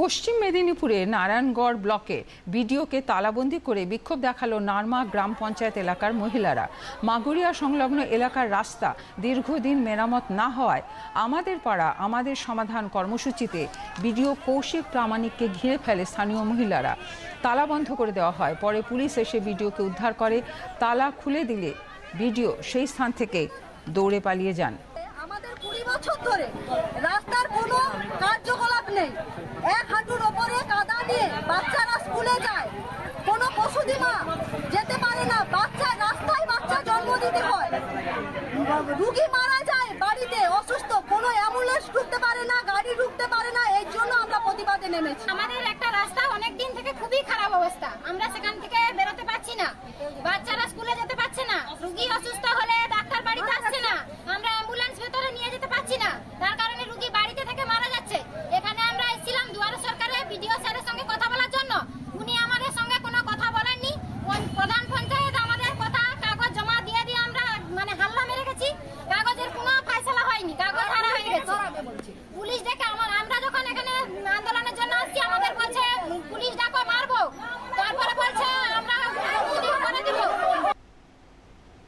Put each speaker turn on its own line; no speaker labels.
পশ্চিম মেদিনীপুরে নারায়ণগড় ব্লকে বিডিওকে তালাবন্দি করে বিক্ষোভ দেখাল নারমা গ্রাম পঞ্চায়েত এলাকার মহিলারা। মাগুরিয়া সংলগ্ন এলাকার রাস্তা দীর্ঘদিন মেরামত না হওয়ায় আমাদের পাড়া, আমাদের সমাধান কর্মসূচিতে বিডিও কৌশিক প্রামাণিককে ঘিরে ফেলে স্থানীয় মহিলারা। তালা বন্ধ করে দেওয়া হয়, পরে পুলিশ এসে বিডিওকে উদ্ধার করে তালা খুলে দিলে বিডিও সেই স্থান থেকে দৌড়ে পালিয়ে যান।
আমাদের কুড়ি বছর ধরে রাস্তার কোনো রুগী মারা যায় বাড়িতে, অসুস্থ, কোনো অ্যাম্বুলেন্স ঢুকতে পারে না, গাড়ি ঢুকতে পারে না, এর জন্য আমরা প্রতিবাদে নেমেছি।
আমাদের